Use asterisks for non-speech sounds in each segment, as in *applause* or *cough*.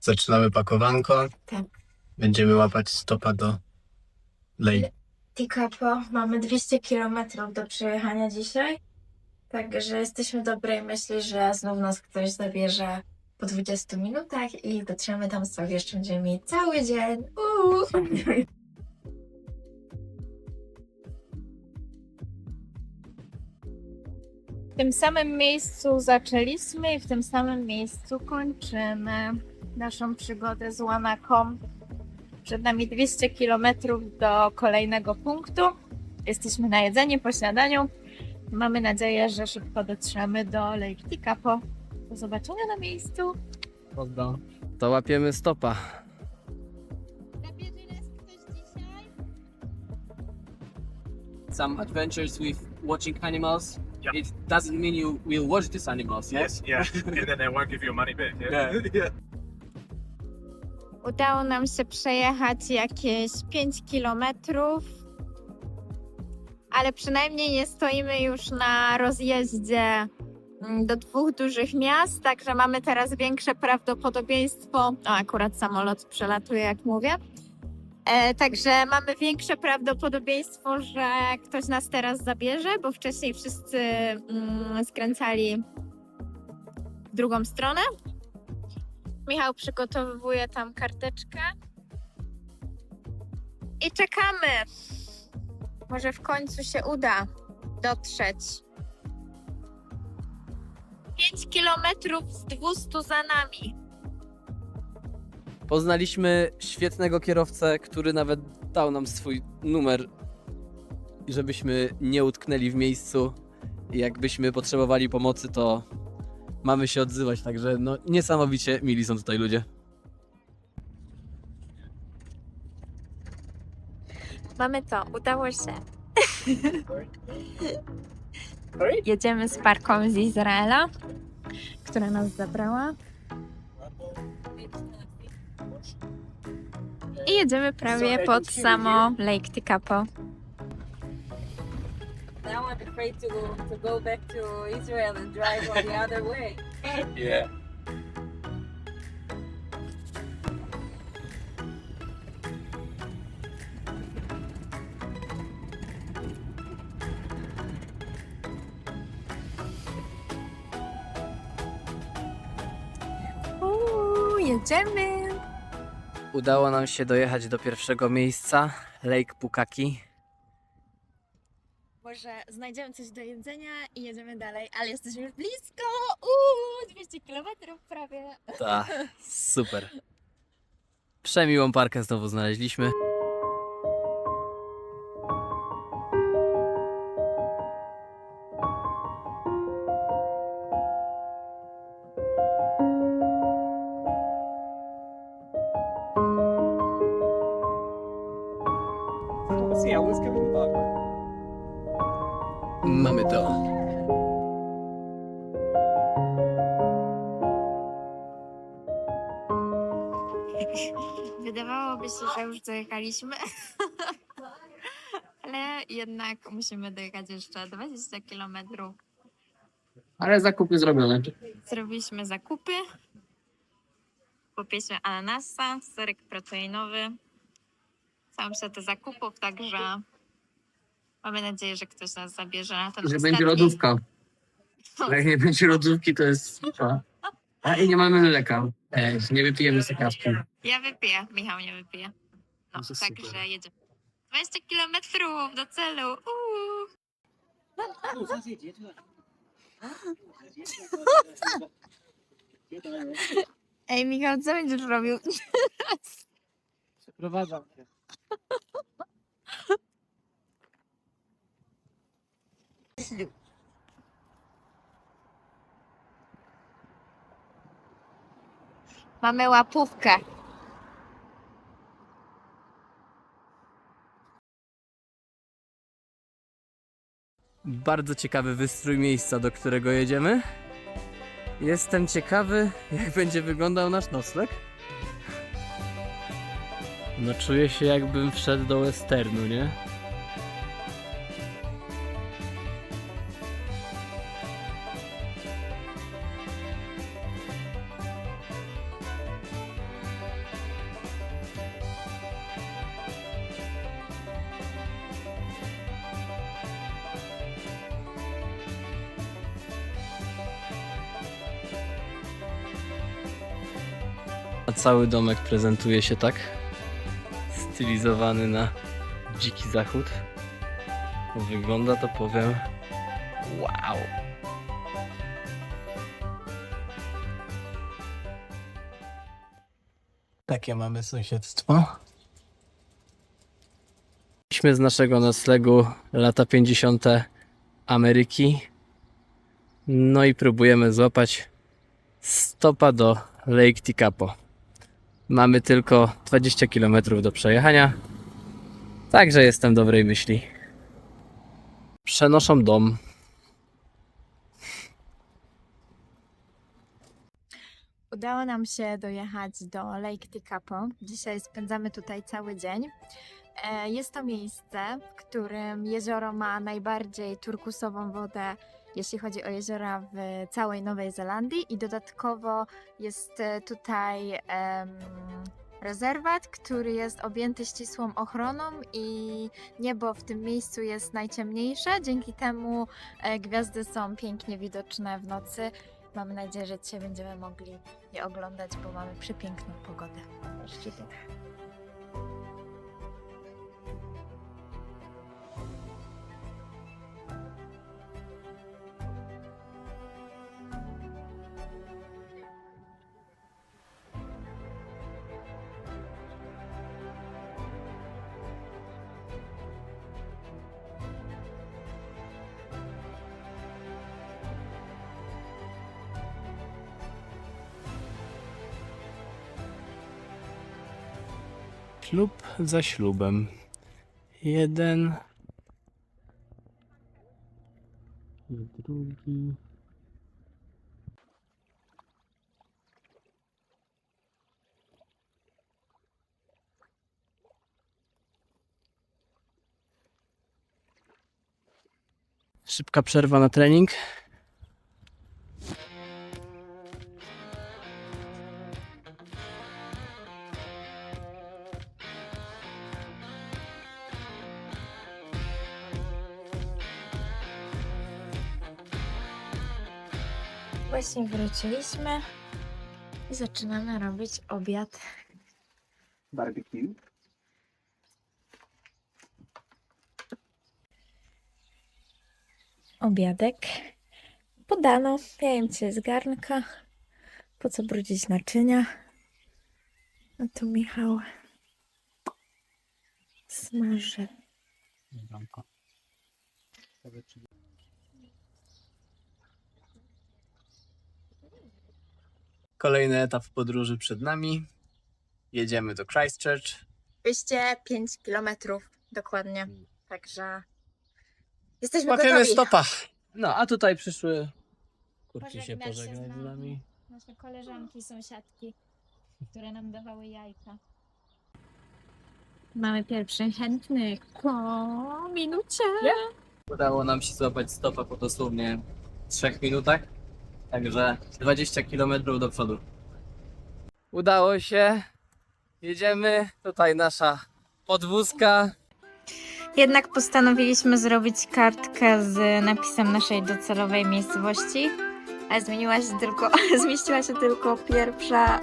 Zaczynamy pakowanko. Tak. Będziemy łapać stopa do Lej. Tikapo, mamy 200 km do przejechania dzisiaj. Także jesteśmy dobrej myśli, że znów nas ktoś zabierze po 20 minutach i dotrzemy tam sobie jeszcze będziemy mieć cały dzień. Uuu. *laughs* W tym samym miejscu zaczęliśmy i w tym samym miejscu kończymy naszą przygodę z Łanaką. Przed nami 200 km do kolejnego punktu. Jesteśmy na jedzenie po śniadaniu. Mamy nadzieję, że szybko dotrzemy do Lake Tikapo. Do zobaczenia na miejscu. Pozdro. To łapiemy stopa. Some adventures with watching animals. Yep. It doesn't mean you will watch these animals. yeah? Yes, yeah. and *laughs* then they won't give you your money back. Yeah. yeah. *laughs* Udało nam się przejechać jakieś 5 kilometrów, ale przynajmniej nie stoimy już na rozjeździe mm, do dwóch dużych miast, także mamy teraz większe prawdopodobieństwo. O, akurat samolot przelatuje, jak mówię. E, także mamy większe prawdopodobieństwo, że ktoś nas teraz zabierze, bo wcześniej wszyscy mm, skręcali w drugą stronę. Michał przygotowuje tam karteczkę. I czekamy. Może w końcu się uda dotrzeć. 5 kilometrów z 200 za nami. Poznaliśmy świetnego kierowcę, który nawet dał nam swój numer, żebyśmy nie utknęli w miejscu. Jakbyśmy potrzebowali pomocy, to mamy się odzywać. Także no, niesamowicie mili są tutaj ludzie. Mamy to, udało się. *laughs* Jedziemy z parką z Izraela, która nas zabrała. I jedziemy prawie pod samo Lake Tikapo. Afraid to go, to go back to Israel and drive on the other way. *laughs* Yeah. Uuu, jedziemy! Udało nam się dojechać do pierwszego miejsca, Lake Pukaki. Może znajdziemy coś do jedzenia i jedziemy dalej, ale jesteśmy już blisko! Uuu, 200 km prawie. Tak, super. Przemiłą parkę znowu znaleźliśmy. Mamy to. Wydawałoby się, że już dojechaliśmy, *laughs* ale jednak musimy dojechać jeszcze 20 kilometrów. Ale zakupy zrobione. Zrobiliśmy zakupy. Kupiliśmy ananasa, serek proteinowy, całą setę zakupów, także mamy nadzieję, że ktoś nas zabierze na ten Że ostatni. będzie lodówka. Ale jak nie będzie lodówki, to jest lipa. A i nie mamy mleka. E, nie wypijemy sekawki. Ja wypiję, Michał nie wypije. No, No to super. także jedziemy. 20 kilometrów do celu. Uuu. Ej, Michał, co będziesz robił? Przeprowadzam się. Mamy łapówkę. Bardzo ciekawy wystrój miejsca, do którego jedziemy. Jestem ciekawy, jak będzie wyglądał nasz nocleg. No czuję się jakbym wszedł do westernu, nie? A cały domek prezentuje się tak. Stylizowany na dziki zachód. Wygląda to powiem. Wow! Takie mamy sąsiedztwo. Byliśmy z naszego noclegu lata 50. Ameryki. No i próbujemy złapać stopa do Lake Tikapo. Mamy tylko 20 km do przejechania. Także jestem dobrej myśli. Przenoszą dom. Udało nam się dojechać do Lake Tikapo. Dzisiaj spędzamy tutaj cały dzień. E, Jest to miejsce, w którym jezioro ma najbardziej turkusową wodę, jeśli chodzi o jeziora w całej Nowej Zelandii i dodatkowo jest e, tutaj rezerwat, który jest objęty ścisłą ochroną i niebo w tym miejscu jest najciemniejsze, dzięki temu e, gwiazdy są pięknie widoczne w nocy. Mamy nadzieję, że dzisiaj będziemy mogli je oglądać, bo mamy przepiękną pogodę. Właściwie. Ślub za ślubem. Jeden. Drugi. Szybka przerwa na trening. Właśnie wróciliśmy i zaczynamy robić obiad. Barbecue. Obiadek. Podano. Ja jem cię z garnka. Po co brudzić naczynia? A tu Michał smaży. Kolejny etap podróży przed nami. Jedziemy do Christchurch. 205 kilometrów dokładnie. Także jesteśmy Łapiemy gotowi. stopa. No, a tutaj przyszły kurczę się Pożegnać się pożegnać z z nami. nami. Nasze koleżanki, sąsiadki, które nam dawały jajka. Mamy pierwszy chętny po minucie. Udało nam się złapać stopa po dosłownie 3 minutach. Także 20 km do przodu. Udało się. Jedziemy. Tutaj nasza podwózka. Jednak postanowiliśmy zrobić kartkę z napisem naszej docelowej miejscowości, ale zmieniła się tylko, *laughs* zmieściła się tylko pierwsza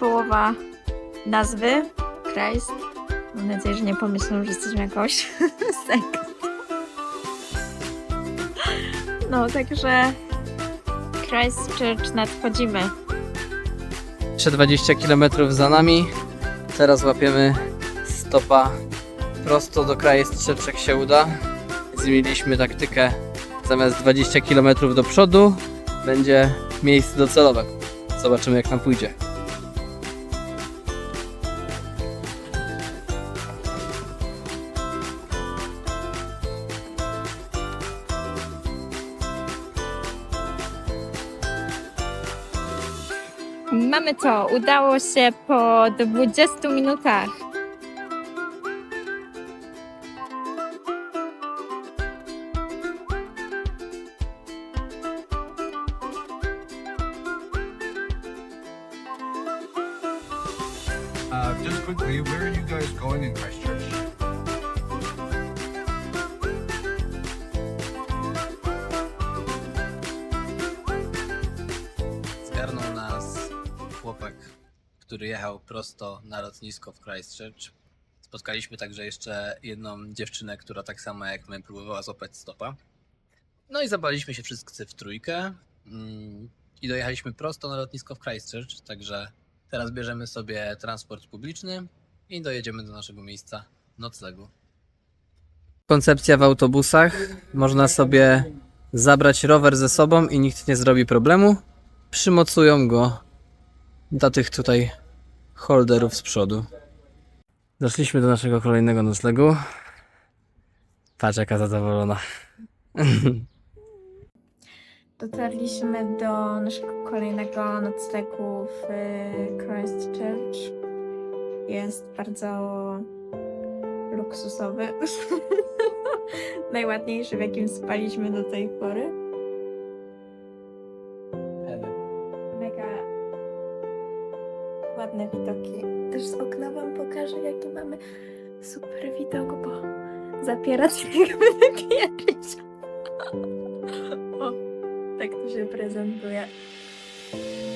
połowa nazwy, Christ. Mam nadzieję, że nie pomyślą, że jesteśmy jakąś *laughs* sektą. No, także Christchurch nadchodzimy. Jeszcze 20 km za nami. Teraz łapiemy stopa prosto do Christchurch jak się uda. Zmieniliśmy taktykę. Zamiast 20 km do przodu będzie miejsce docelowe. Zobaczymy jak nam pójdzie. Mamy to, udało się po 20 minutach. Chłopak, który jechał prosto na lotnisko w Christchurch. Spotkaliśmy także jeszcze jedną dziewczynę, która tak samo jak my próbowała złapać stopa. No i zabraliśmy się wszyscy w trójkę mm, i dojechaliśmy prosto na lotnisko w Christchurch, także teraz bierzemy sobie transport publiczny i dojedziemy do naszego miejsca noclegu. Koncepcja w autobusach. Można sobie zabrać rower ze sobą i nikt nie zrobi problemu. Przymocują go do tych tutaj holderów z przodu. Doszliśmy do naszego kolejnego noclegu. Patrz jaka zadowolona. *laughs* Dotarliśmy do naszego kolejnego noclegu w Christchurch. Jest bardzo luksusowy. *laughs* Najładniejszy, w jakim spaliśmy do tej pory. Widoki. Też z okna wam pokażę, jaki mamy super widok, bo zapiera się *laughs* jakby. *laughs* O, tak to się prezentuje.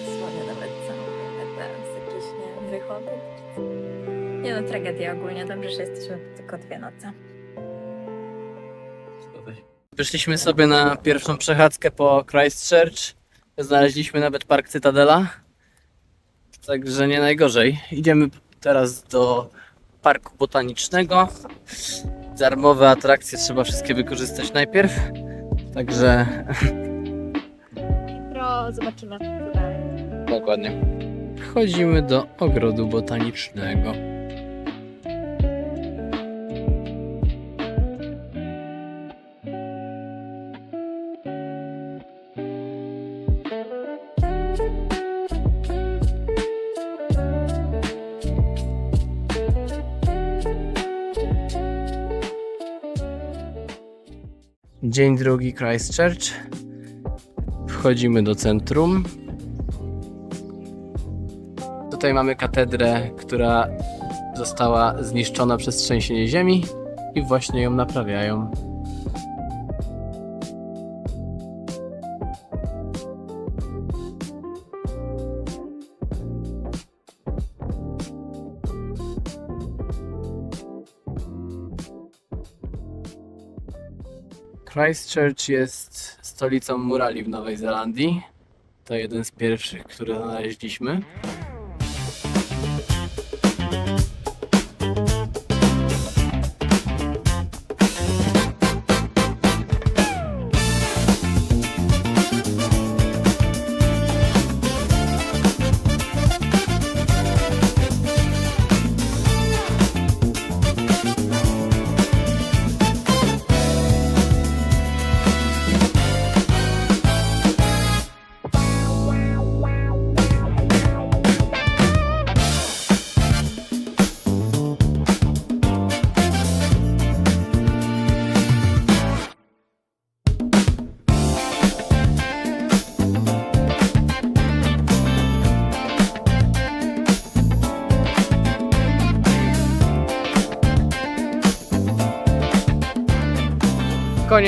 Słone nawet zamówione teraz jakieś nie, wychody. Nie no, tragedia ogólnie. Dobrze, że jesteśmy tylko dwie noce. Wyszliśmy sobie na pierwszą przechadzkę po Christchurch. Znaleźliśmy nawet park Cytadela. Także nie najgorzej. Idziemy teraz do parku botanicznego. Darmowe atrakcje trzeba wszystkie wykorzystać najpierw. Także Jutro zobaczymy, co dalej. dokładnie. Wchodzimy do ogrodu botanicznego. Dzień drugi Christchurch. Wchodzimy do centrum. Tutaj mamy katedrę, która została zniszczona przez trzęsienie ziemi i właśnie ją naprawiają. Christchurch jest stolicą murali w Nowej Zelandii. To jeden z pierwszych, które znaleźliśmy.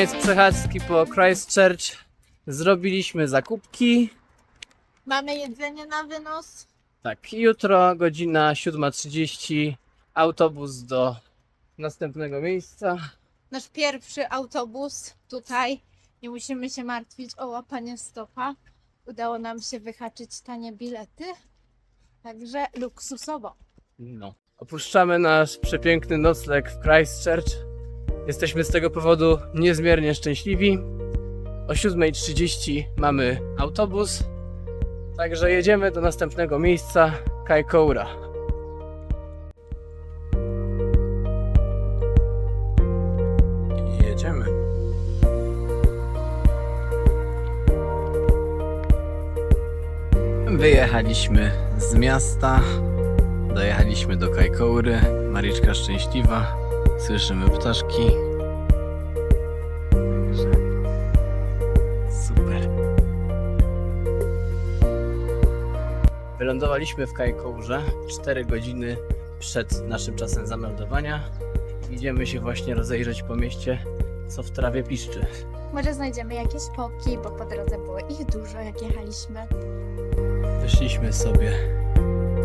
Koniec przechadzki po Christchurch. Zrobiliśmy zakupki. Mamy jedzenie na wynos. Tak, jutro godzina 7.30 autobus do następnego miejsca. Nasz pierwszy autobus tutaj. Nie musimy się martwić o łapanie stopa. Udało nam się wyhaczyć tanie bilety. Także luksusowo. No. Opuszczamy nasz przepiękny nocleg w Christchurch. Jesteśmy z tego powodu niezmiernie szczęśliwi. O 7.30 mamy autobus. Także jedziemy do następnego miejsca Kaikoura. Jedziemy. Wyjechaliśmy z miasta. Dojechaliśmy do Kajkoury. Mariczka szczęśliwa. Słyszymy ptaszki. Super. Wylądowaliśmy w Kajkourze 4 godziny przed naszym czasem zameldowania. Idziemy się właśnie rozejrzeć po mieście, co w trawie piszczy. Może znajdziemy jakieś poki, bo po drodze było ich dużo, jak jechaliśmy. Wyszliśmy sobie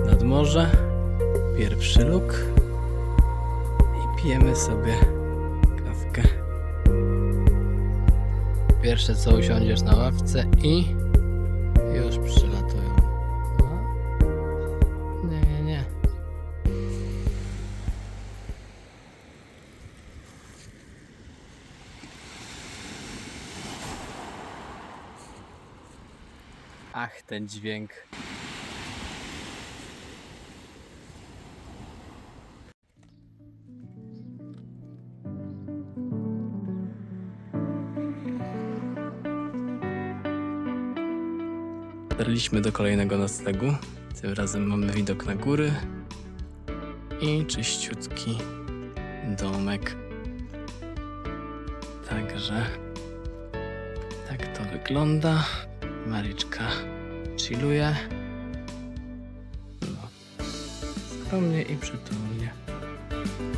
nad morze, pierwszy luk pijemy sobie kawkę. Pierwsze co usiądziesz na ławce i już przylatują. No. Nie, nie, nie. Ach, ten dźwięk. Dotarliśmy do kolejnego noclegu. Tym razem mamy widok na góry i czyściutki domek. Także tak to wygląda. Mariczka chilluje. No. Skromnie i przytulnie.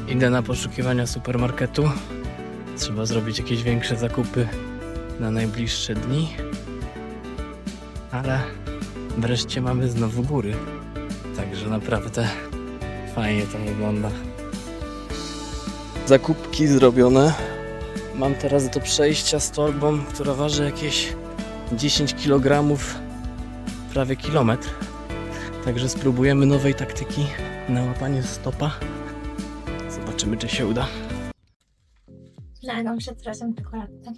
Idę na poszukiwania supermarketu. Trzeba zrobić jakieś większe zakupy na najbliższe dni. Ale wreszcie mamy znowu góry. Także naprawdę fajnie to wygląda. Zakupki zrobione. Mam teraz do przejścia z torbą, która waży jakieś 10 kg, prawie kilometr. Także spróbujemy nowej taktyki na łapanie stopa. Zobaczymy, czy się uda. Nagam się teraz czekoladkę.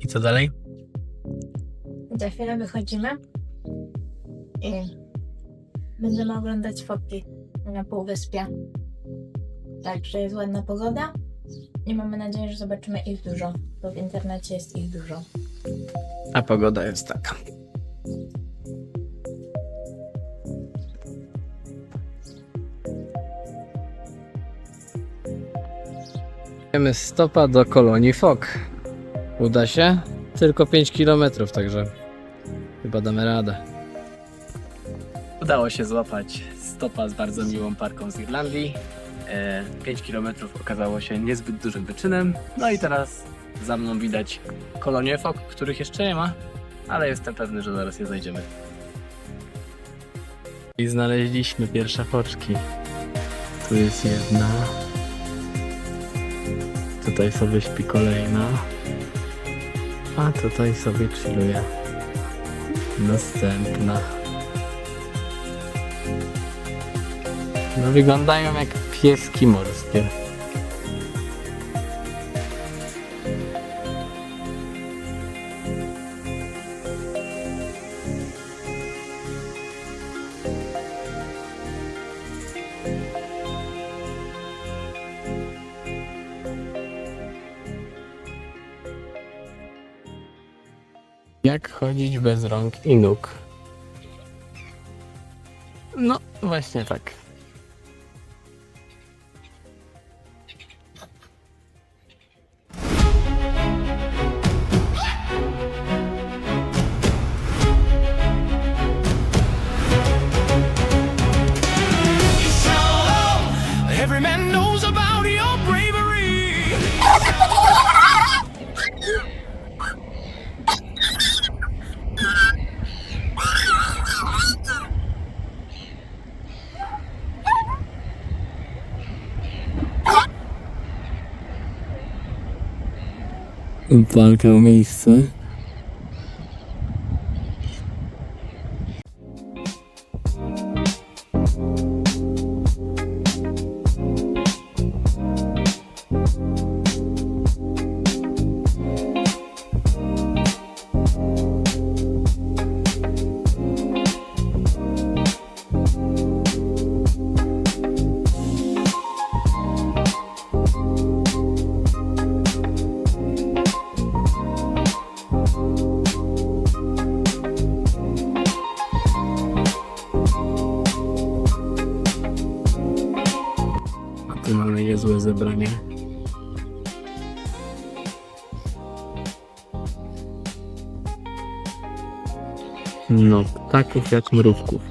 I co dalej? Za chwilę wychodzimy i będziemy oglądać fotki na półwyspie. Także jest ładna pogoda i mamy nadzieję, że zobaczymy ich dużo, bo w internecie jest ich dużo. A pogoda jest taka. Idziemy stopa do kolonii Fok. Uda się? Tylko 5 km, także chyba damy radę. Udało się złapać stopa z bardzo miłą parką z Irlandii. E, 5 km okazało się niezbyt dużym wyczynem. No i teraz za mną widać kolonie fok, których jeszcze nie ma, ale jestem pewny, że zaraz je znajdziemy. I znaleźliśmy pierwsze foczki. Tu jest jedna. Tutaj sobie śpi kolejna. A tutaj sobie chilluje. Następna. No wyglądają jak pieski morskie. Jak chodzić bez rąk i nóg? Właśnie tak. Walka o miejsce. A No, ptaków jak mrówków.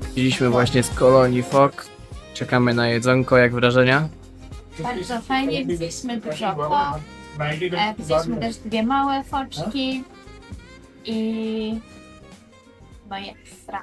Wróciliśmy właśnie z kolonii Fok. Czekamy na jedzonko, jak wrażenia? Bardzo fajnie, widzieliśmy dużo fok, e, widzieliśmy też dwie małe foczki i no i ekstra.